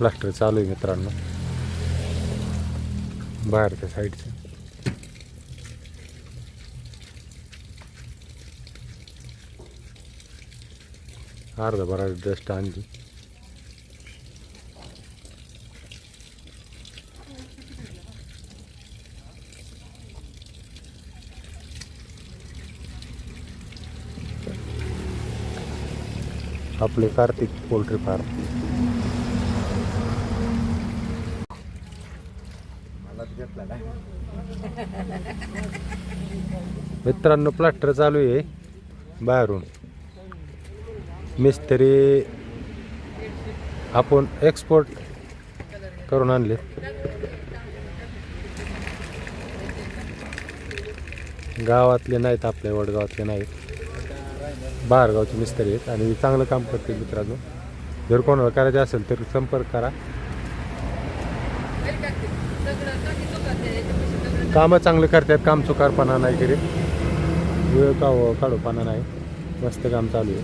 Plaster चालू आहे मित्रांनो. बाहेरच्या साईडचं अर्धा बरा डस्ट आणली आपले कार्तिक पोल्ट्री फार्म. मित्रांनो प्लास्टर चालू आहे. बाहेरून. मिस्त्री आपण एक्सपोर्ट करून आणले. गावातले नाहीत आपल्या वडगावातले नाहीत. बाहेरगावचे मिस्त्री आहेत आणि चांगलं काम करते मित्रांनो. जर कोणाला करायचं असेल तर संपर्क करा. कामं चांगलं करतात काम चुकारपणा नाही करीत. वेळ का काढूपणा नाही. मस्त काम चालू आहे.